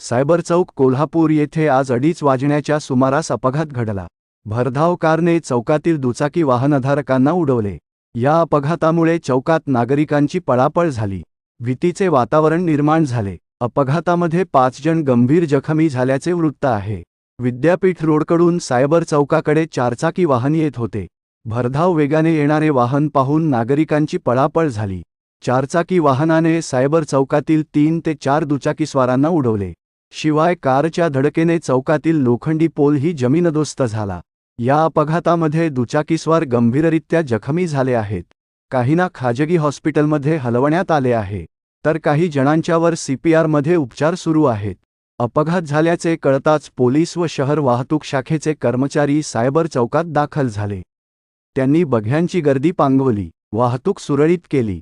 Cyber चौक कोल्हापूर येथे आज अडीच वाजण्याच्या सुमारास अपघात घडला. भरधाव कारने चौकातील दुचाकी वाहनधारकांना उडवले. या अपघातामुळे चौकात नागरिकांची पळापळ झाली. भीतीचे वातावरण निर्माण झाले. अपघातामध्ये पाच जण गंभीर जखमी झाल्याचे वृत्त आहे. विद्यापीठ रोडकडून सायबर चौकाकडे चारचाकी वाहन येत होते. भरधाव वेगाने येणारे वाहन पाहून नागरिकांची पळापळ झाली. चारचाकी वाहनाने सायबर चौकातील तीन ते चार दुचाकीस्वारांना उडवले. शिवाय कारच्या धडकेने चौकातील लोखंडी पोलही जमीनदोस्त झाला. या अपघातामध्ये दुचाकीस्वार गंभीररित्या जखमी झाले आहेत. काहींना खाजगी हॉस्पिटलमध्ये हलवण्यात आले आहे. तर काही जणांच्यावर सीपीआरमध्ये उपचार सुरू आहेत. अपघात झाल्याचे कळताच पोलीस व शहर वाहतूक शाखेचे कर्मचारी सायबर चौकात दाखल झाले. त्यांनी बघ्यांची गर्दी पांगवली. वाहतूक सुरळीत केली.